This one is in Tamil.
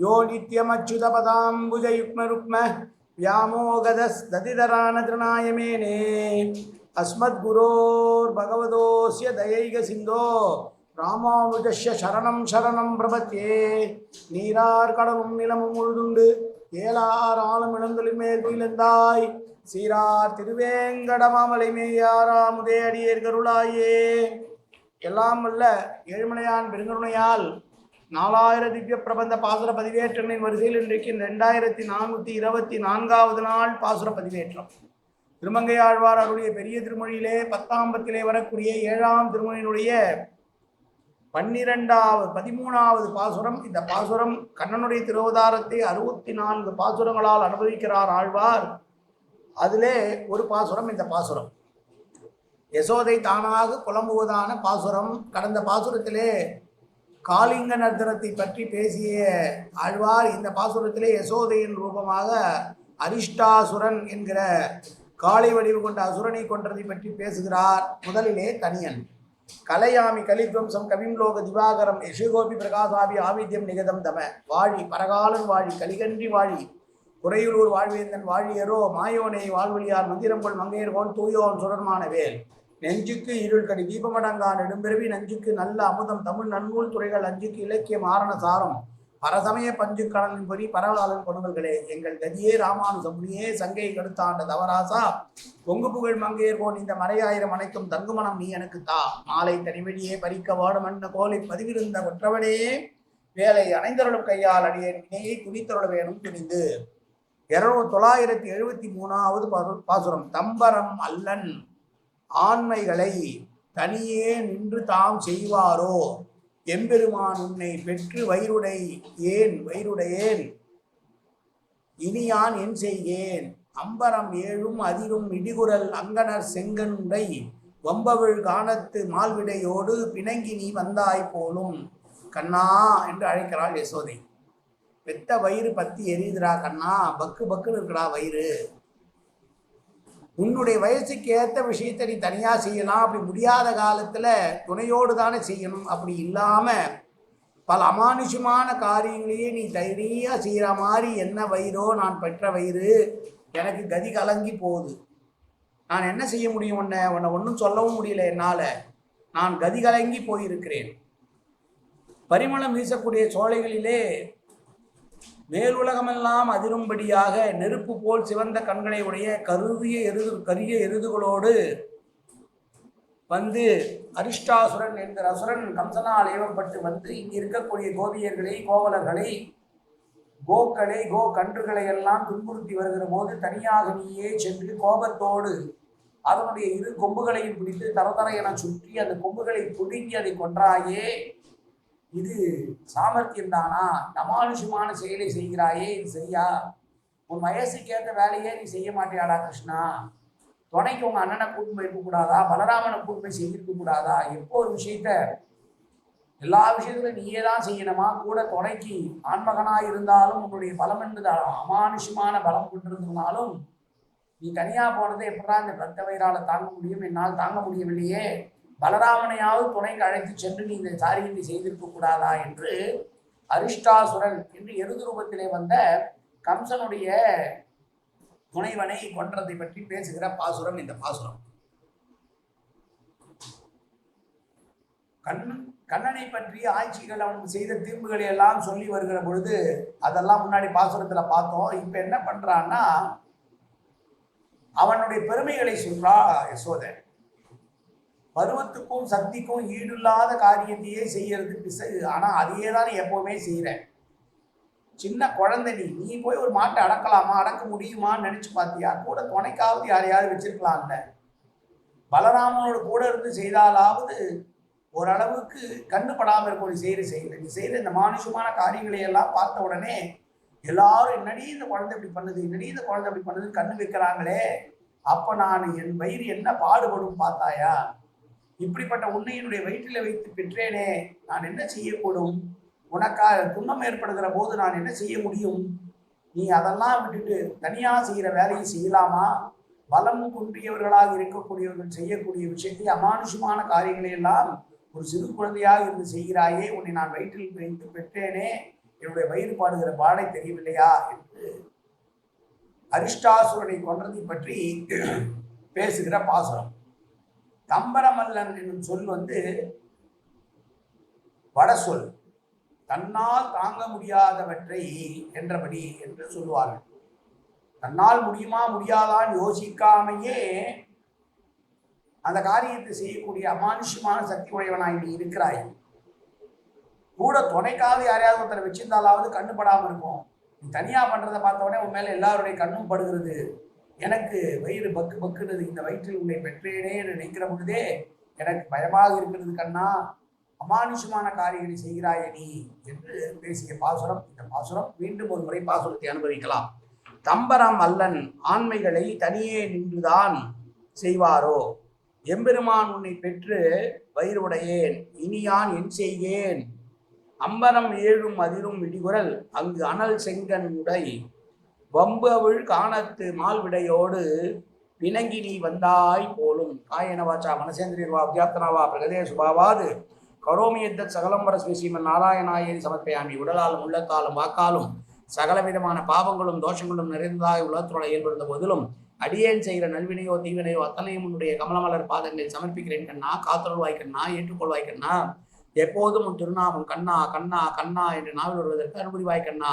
யோ நித்யமச்சுதபதாம்புஜயுக்மருக்ம வியாமோகதஸ்ததிதரானதிருநாயமேனே அஸ்மத்குரோர் பகவதோஸ்ய தயைக சிந்தோ ராமானுஜஸ்ய சரணம் சரணம் பிரபத்தியே நீரார் கடலும் நிலமும் முழுதுண்டு ஏலார் ஆளும் இளந்தொழில் மேற்குயிலந்தாய் சீரார் திருவேங்கடமாமலை மேயாராமுதே அடியேற்கருளாயே எல்லாம் அல்ல ஏழ்மலையான் பெருங்கருணையால் நாலாயிர திவ்ய பிரபந்த பாசுர பதிவேற்றங்களின் வரிசையில் இன்றைக்கு ரெண்டாயிரத்தி நானூற்றி இருபத்தி நான்காவது நாள் பாசுர பதிவேற்றம். திருமங்கையாழ்வார் அவருடைய பெரிய திருமொழியிலே பத்தாம்பத்திலே வரக்கூடிய ஏழாம் திருமொழியினுடைய பன்னிரெண்டாவது பதிமூணாவது பாசுரம். இந்த பாசுரம் கண்ணனுடைய திருவதாரத்தை அறுபத்தி நான்கு பாசுரங்களால் அனுபவிக்கிறார் ஆழ்வார். அதிலே ஒரு பாசுரம் இந்த பாசுரம். யசோதை தானாக புலம்புவதான பாசுரம். கடந்த பாசுரத்திலே காளிங்க நர்த்தனத்தை பற்றி பேசிய ஆழ்வார் இந்த பாசுரத்திலே யசோதையின் ரூபமாக அரிஷ்டாசுரன் என்கிற காளை வடிவு கொண்ட அசுரனை கொன்றதை பற்றி பேசுகிறார். முதலிலே தனியன். கலையாமி கலித்வம்சம் கவிம்லோக திவாகரம் யசுகோபி பிரகாசாபி ஆவித்யம் நிகதம் தம. வாழி பரகாலன் வாழி கலிகன்றி வாழி குறையுளூர் வாழ்வேந்தன் வாழியரோ மாயோனை வாழ்வழியார் மந்திரங்கொள் மங்கையர்கோன் தூயோன் சுடர்மான வேல். நெஞ்சுக்கு இருள் கடி தீபமடங்கா நெடும்பிறவி நஞ்சுக்கு நல்ல அமுதம். தமிழ் நன்னூல் துறைகள் அஞ்சுக்கு இலக்கியம் மாரண சாரம். பரசமய பஞ்சு கடலின் பொறி பரவலாளன் கொடுங்கல்களே எங்கள் கதியே ராமானுசமுனியே சங்கை கடுத்தாண்ட தவராசா. பொங்கு புகழ் மங்கையர் மங்கையர்கோன் இந்த மறையாயிரம் அனைத்தும் தங்குமணம் நீ எனக்கு தா. மாலை தனிவெளியே பறிக்க வாடும் அண்ண கோலை பதிவிருந்த ஒற்றவனே வேலை அணைந்தருளும் கையால் அடியேன் வினையை துணித்தருள வேணும் துணிந்து. இருநூறு தொள்ளாயிரத்தி எழுபத்தி மூணாவது பாசுரம். தம்பரம் அல்லன். ஆண்மைகளை தனியே நின்று தாம் செய்வாரோ? எம்பெருமான் உன்னை பெற்று வயிறுடை ஏன் வயிறுடையேன்? இனியான் என் செய்கேன். அம்பரம் ஏழும் அதிரும் இடிகுரல் அங்கனர் செங்கனுடை வம்பவிழ் காணத்து மால்விடையோடு பிணங்கி நீ வந்தாய் போலும். கண்ணா என்று அழைக்கிறாள் யசோதை. பெத்த வயிறு பத்தி எரியுதுடா கண்ணா. பக்கு பக்குன்னு இருக்குடா வயிறு. உன்னுடைய வயசுக்கு ஏற்ற விஷயத்தை நீ தனியாக செய்யலாம். அப்படி முடியாத காலத்தில் துணையோடு தானே செய்யணும். அப்படி இல்லாமல் பல அமானுஷமான காரியங்களையே நீ தைரியாக செய்கிற மாதிரி என்ன வயிறோ நான் பெற்ற வயிறு எனக்கு கதி கலங்கி போகுது. நான் என்ன செய்ய முடியும் உன்னை? உன்னை ஒன்றும் சொல்லவும் முடியல என்னால். நான் கதி கலங்கி போயிருக்கிறேன். பரிமளம் வீசக்கூடிய சோலைகளிலே மேலுலகமெல்லாம் அதிரும்படியாக நெருப்பு போல் சிவந்த கண்களை உடைய கருவிய எருது கரிய எருதுகளோடு வந்து அரிஷ்டாசுரன் என்கிற அசுரன் கம்சனால் ஏவப்பட்டு வந்து இங்கு இருக்கக்கூடிய கோபியர்களை கோவலர்களை கோக்களை கோ கன்றுகளை எல்லாம் துன்புறுத்தி வருகிற போது தனியாக நீயே சென்று கோபத்தோடு அதனுடைய இரு கொம்புகளையும் பிடித்து தரதர என சுற்றி அந்த கொம்புகளை புடுங்கி அதை கொன்றாயே. இது சாமர்த்தியம் தானா நமானுஷமான செயலை செய்கிறாயே இது சரியா? உன் வயசுக்கு ஏற்ற வேலையே நீ செய்ய மாட்டியாடா கிருஷ்ணா? துணைக்கு உங்க அண்ணனை கூட்டு போய் இருக்கக்கூடாதா? பலராமனை கூட்டு போய் செய்திருக்க கூடாதா எப்போ ஒரு விஷயத்த எல்லா விஷயத்திலும் நீயே தான் செய்யணுமா? கூட துணைக்கு ஆன்மகனாக இருந்தாலும் உன்னுடைய பலம் என்பது அமானுஷமான பலம் கொண்டிருந்தாலும் நீ தனியா போனதை எப்படா இந்த ரத்த வயிறால தாங்க முடியும்? என்னால் தாங்க முடியவில்லையே. பலராமனையாவது துணைக்கு அழைத்து சென்று நீ இந்த காரியத்தை செய்திருக்க கூடாதா என்று அரிஷ்டாசுரன் என்று எருது ரூபத்திலே வந்த கம்சனுடைய துணைவனை கொன்றதை பற்றி பேசுகிற பாசுரம் இந்த பாசுரம். கண் கண்ணனை பற்றி ஆட்சிகள் அவனுக்கு செய்த தீர்ப்புகளை எல்லாம் சொல்லி வருகிற பொழுது அதெல்லாம் முன்னாடி பாசுரத்தில் பார்த்தோம். இப்ப என்ன பண்றான்னா அவனுடைய பெருமைகளை சொல்றா யசோதன் பருவத்துக்கும் சக்திக்கும் ஈடில்லாத காரியத்தையே செய்யறது பிசை ஆனா அதையே தான் எப்பவுமே செய்யறேன் சின்ன குழந்தை நீ நீ போய் ஒரு மாட்டை அடக்கலாமா? அடக்க முடியுமான்னு நினைச்சு பார்த்தியா கூட துணைக்காவது யாரையாவது வச்சிருக்கலாம்ல. பலராமனோட கூட இருந்து செய்தாலாவது ஓரளவுக்கு கண்ணு படாமல் இருக்கும் நீ செய்கிற செய்யல நீ செய்கிற இந்த மானுஷமான காரியங்களை எல்லாம் பார்த்த உடனே எல்லாரும் என்னடி இந்த குழந்தை இப்படி பண்ணுது? என்னடி இந்த குழந்தை இப்படி பண்ணுதுன்னு கண்ணு வைக்கிறாங்களே? அப்போ நான் என் வயிறு என்ன பாடுபடும் பார்த்தாயா? இப்படிப்பட்ட உன்னை என்னுடைய வயிற்றில் வைத்து பெற்றேனே நான் என்ன செய்யக்கூடும்? உனக்காக துன்பம் ஏற்படுகிற போது நான் என்ன செய்ய முடியும்? நீ அதெல்லாம் விட்டுட்டு தனியா செய்கிற வேலையை செய்யலாமா? பலம் குன்றியவர்களாக இருக்கக்கூடியவர்கள் செய்யக்கூடிய விஷயத்தை அமானுஷமான காரியங்களை எல்லாம் ஒரு சிறு குழந்தையாக இருந்து செய்கிறாயே உன்னை நான் வயிற்றில் வைத்து பெற்றேனே. என்னுடைய வயிறு பாடுகிற பாடை தெரியவில்லையா? என்று அரிஷ்டாசுரனை கொன்றதை பற்றி பேசுகிற பாசுரம். தம்பரமல்லன் என்னும் சொல் வந்து வட சொல். தன்னால் தாங்க முடியாதவற்றை என்றபடி என்று சொல்லுவார்கள். தன்னால் முடியுமா முடியாதான்னு யோசிக்காமையே அந்த காரியத்தை செய்யக்கூடிய அமானுஷ்யமான சக்தி உடையவனாய் நீ இருக்கிறாய். கூட துணைக்காவது யாரையாவது ஒருத்தரை வச்சிருந்தாலாவது கண்ணு படாமல் இருக்கும். நீ தனியா பண்றதை பார்த்த உடனே உன் மேல எல்லாருடைய கண்ணும் படுகிறது. எனக்கு வயிறு பக்கு பக்குனது இந்த வயிற்றில் உன்னை பெற்றேனே என்று நினைக்கிற பொழுதே எனக்கு பயமாக இருக்கிறது கண்ணா. அமானுஷமான காரியங்களை செய்கிறாயே நீ என்று பேசிய பாசுரம் இந்த பாசுரம் மீண்டும் ஒரு முறை பாசுரத்தை அனுபவிக்கலாம். தம்பரம் அல்லன் ஆண்மைகளை தனியே நின்றுதான் செய்வாரோ? எம்பெருமான் உன்னை பெற்று வயிறுடையேன் இனியான் என் செய்கேன் அம்பரம் ஏழும் அதிரும் இடிகுரல் அங்கு அனல் செங்கன் உடை வம்பு அவிழ் காணத்து மால்விடையோடு பிணங்கி நீ வந்தாய் போலும். காயனவாச்சா மனசேந்திரியர்வா அத்தியாத்தனாவா பிரகதே சுபாவாது. கரோமி எத்தத் சகலம்பர ஸ்ரீமன் நாராயணாயேரி சமர்ப்பயாமி. உடலாலும் உள்ளத்தாலும் வாக்காலும் சகல விதமான பாவங்களும் தோஷங்களும் நிறைந்ததாய் உலகத்தோட ஏற்படுத்த போதிலும் அடியேன் செய்கிற நல்வினையோ தீவினையோ அத்தனையும் உன்னுடைய கமலமலர் பாதங்களில் சமர்ப்பிக்கிறேன் கண்ணா காத்தொழுவாய் கண்ணா ஏற்றுக்கொள்வாய் கண்ணா. எப்போதும் உன் திருநாமம் கண்ணா கண்ணா கண்ணா என்று நாவில் வருவதற்கு அனுபவிவாய் கண்ணா.